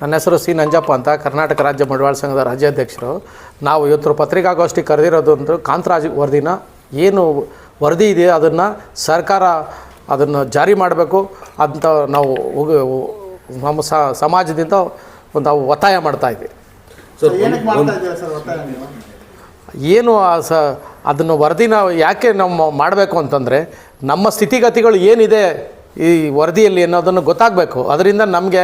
ನನ್ನ ಹೆಸರು ಸಿ ನಂಜಪ್ಪ ಅಂತ ಕರ್ನಾಟಕ ರಾಜ್ಯ ಮಡಿವಾಳ ಸಂಘದ ರಾಜ್ಯಾಧ್ಯಕ್ಷರು. ನಾವು ಇವತ್ತು ಪತ್ರಿಕಾಗೋಷ್ಠಿ ಕರೆದಿರೋದು ಅಂದರೆ ಕಾಂತರಾಜ್ ವರದಿನ. ಏನು ವರದಿ ಇದೆ ಅದನ್ನು ಸರ್ಕಾರ ಅದನ್ನು ಜಾರಿ ಮಾಡಬೇಕು ಅಂತ ನಾವು ನಮ್ಮ ಸ- ಸಮಾಜದಿಂದ ಒಂದು ನಾವು ಒತ್ತಾಯ ಮಾಡ್ತಾ ಇದ್ದೀವಿ ಏನು ಆ ಸ ಅದನ್ನು ವರದಿನ ಯಾಕೆ ನಾವು ಮಾಡಬೇಕು ಅಂತಂದರೆ ನಮ್ಮ ಸ್ಥಿತಿಗತಿಗಳು ಏನಿದೆ ಈ ವರದಿಯಲ್ಲಿ ಅನ್ನೋದನ್ನು ಗೊತ್ತಾಗಬೇಕು. ಅದರಿಂದ ನಮಗೆ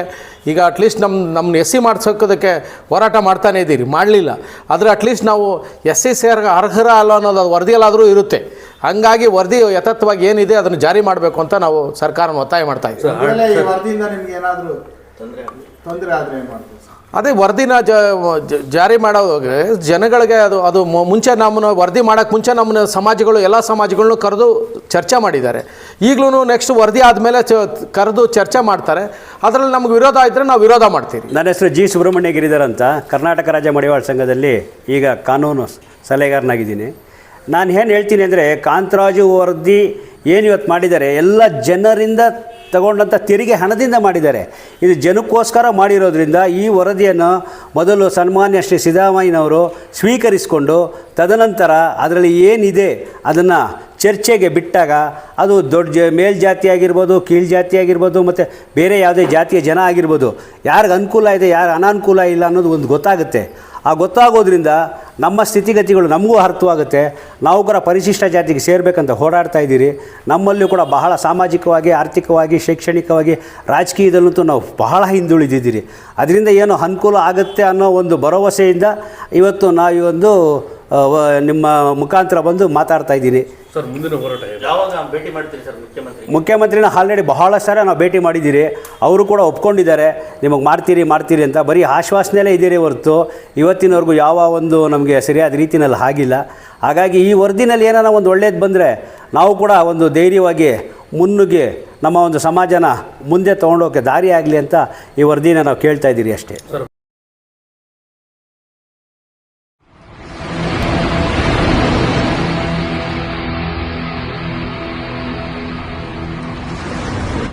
ಈಗ ಅಟ್ಲೀಸ್ಟ್ ನಮ್ಮ ನಮ್ಮನ್ನ ಎಸ್ ಸಿ ಮಾಡಿಸೋಕೋದಕ್ಕೆ ಹೋರಾಟ ಮಾಡ್ತಾನೇ ಇದ್ದೀರಿ ಮಾಡಲಿಲ್ಲ. ಆದರೆ ಅಟ್ಲೀಸ್ಟ್ ನಾವು ಎಸ್ ಸಿ ಸೇರ್ಗ ಅರ್ಹರ ಅಲ್ಲ ಅನ್ನೋದು ಅದು ವರದಿಯಲ್ಲಾದರೂ ಇರುತ್ತೆ. ಹಂಗಾಗಿ ವರದಿ ಯಥತ್ವಾಗಿ ಏನಿದೆ ಅದನ್ನು ಜಾರಿ ಮಾಡಬೇಕು ಅಂತ ನಾವು ಸರ್ಕಾರನ ಒತ್ತಾಯ ಮಾಡ್ತಾ ಇದ್ದೀವಿ. ತೊಂದರೆ ಆದ್ರೆ ಏನು ಮಾಡ್ತೀವಿ ಅದೇ ವರದಿನ ಜ- ಜಾರಿ ಮಾಡೋದ್ರೆ ಜನಗಳಿಗೆ ಅದು ಅದು ಮುಂಚೆ ನಮ್ಮನ್ನು ವರದಿ ಮಾಡೋಕ್ಕೆ ಮುಂಚೆ ನಮ್ಮನ್ನು ಸಮಾಜಗಳು ಎಲ್ಲ ಸಮಾಜಗಳನ್ನೂ ಕರೆದು ಚರ್ಚೆ ಮಾಡಿದ್ದಾರೆ. ಈಗಲೂ ನೆಕ್ಸ್ಟ್ ವರದಿ ಆದಮೇಲೆ ಚ ಕರೆದು ಚರ್ಚೆ ಮಾಡ್ತಾರೆ. ಅದರಲ್ಲಿ ನಮ್ಗೆ ವಿರೋಧ ಇದ್ದರೆ ನಾವು ವಿರೋಧ ಮಾಡ್ತೀವಿ ನನ್ನ ಹೆಸರು ಜಿ ಸುಬ್ರಹ್ಮಣ್ಯ ಗಿರಿಧರ್ ಅಂತ. ಕರ್ನಾಟಕ ರಾಜ್ಯ ಮಡಿವಾಳ ಸಂಘದಲ್ಲಿ ಈಗ ಕಾನೂನು ಸಲಹೆಗಾರನಾಗಿದ್ದೀನಿ. ನಾನು ಏನು ಹೇಳ್ತೀನಿ ಅಂದರೆ ಕಾಂತರಾಜು ವರದಿ ಏನು ಇವತ್ತು ಮಾಡಿದ್ದಾರೆ ಎಲ್ಲ ಜನರಿಂದ ತಗೊಂಡಂಥ ತೆರಿಗೆ ಹಣದಿಂದ ಮಾಡಿದ್ದಾರೆ. ಇದು ಜನಕ್ಕೋಸ್ಕರ ಮಾಡಿರೋದ್ರಿಂದ ಈ ವರದಿಯನ್ನು ಮೊದಲು ಸನ್ಮಾನ್ಯ ಶ್ರೀ ಸಿದ್ದರಾಮಯ್ಯನವರು ಸ್ವೀಕರಿಸಿಕೊಂಡು ತದನಂತರ ಅದರಲ್ಲಿ ಏನಿದೆ ಅದನ್ನು ಚರ್ಚೆಗೆ ಬಿಟ್ಟಾಗ ಅದು ದೊಡ್ಡ ಜ ಮೇಲ್ಜಾತಿ ಆಗಿರ್ಬೋದು ಕೀಳು ಜಾತಿ ಆಗಿರ್ಬೋದು, ಮತ್ತು ಬೇರೆ ಯಾವುದೇ ಜಾತಿಯ ಜನ ಆಗಿರ್ಬೋದು, ಯಾರಿಗೆ ಅನುಕೂಲ ಇದೆ ಯಾರು ಅನಾನುಕೂಲ ಇಲ್ಲ ಅನ್ನೋದು ಒಂದು ಗೊತ್ತಾಗುತ್ತೆ. ಆ ಗೊತ್ತಾಗೋದ್ರಿಂದ ನಮ್ಮ ಸ್ಥಿತಿಗತಿಗಳು ನಮಗೂ ಅರ್ಥವಾಗುತ್ತೆ. ನಾವು ಕೂಡ ಪರಿಶಿಷ್ಟ ಜಾತಿಗೆ ಸೇರಬೇಕಂತ ಹೋರಾಡ್ತಾ ಇದ್ದೀರಿ. ನಮ್ಮಲ್ಲೂ ಕೂಡ ಬಹಳ ಸಾಮಾಜಿಕವಾಗಿ, ಆರ್ಥಿಕವಾಗಿ, ಶೈಕ್ಷಣಿಕವಾಗಿ, ರಾಜಕೀಯದಲ್ಲಂತೂ ನಾವು ಬಹಳ ಹಿಂದುಳಿದಿದ್ದೀರಿ. ಅದರಿಂದ ಏನು ಅನುಕೂಲ ಆಗುತ್ತೆ ಅನ್ನೋ ಒಂದು ಭರವಸೆಯಿಂದ ಇವತ್ತು ನಾವು ಒಂದು ನಿಮ್ಮ ಮುಖಾಂತರ ಬಂದು ಮಾತಾಡ್ತಾ ಇದ್ದೀನಿ ಯಾವಾಗ ಭೇಟಿ ಮಾಡ್ತೀರಿ ಸರ್ ಮುಖ್ಯಮಂತ್ರಿ? ಮುಖ್ಯಮಂತ್ರಿನ ಆಲ್ರೆಡಿ ಬಹಳ ಸಾರ ನಾವು ಭೇಟಿ ಮಾಡಿದ್ದೀರಿ. ಅವರು ಕೂಡ ಒಪ್ಕೊಂಡಿದ್ದಾರೆ. ನಿಮಗೆ ಮಾಡ್ತೀರಿ ಮಾಡ್ತೀರಿ ಅಂತ ಬರೀ ಆಶ್ವಾಸನೆಯಲ್ಲೇ ಇದ್ದೀರಿ ಹೊರತು ಇವತ್ತಿನವರೆಗೂ ಯಾವ ಒಂದು ನಮಗೆ ಸರಿಯಾದ ರೀತಿಯಲ್ಲಿ ಆಗಿಲ್ಲ. ಹಾಗಾಗಿ ಈ ವರದಿನಲ್ಲಿ ಏನಾರ ಒಂದು ಒಳ್ಳೇದು ಬಂದರೆ ನಾವು ಕೂಡ ಒಂದು ಧೈರ್ಯವಾಗಿ ಮುನ್ನುಗ್ಗಿ ನಮ್ಮ ಒಂದು ಸಮಾಜನ ಮುಂದೆ ತೊಗೊಂಡೋಗೋಕ್ಕೆ ದಾರಿ ಆಗಲಿ ಅಂತ ಈ ವರದಿನ ನಾವು ಕೇಳ್ತಾ ಇದ್ದೀರಿ ಅಷ್ಟೇ.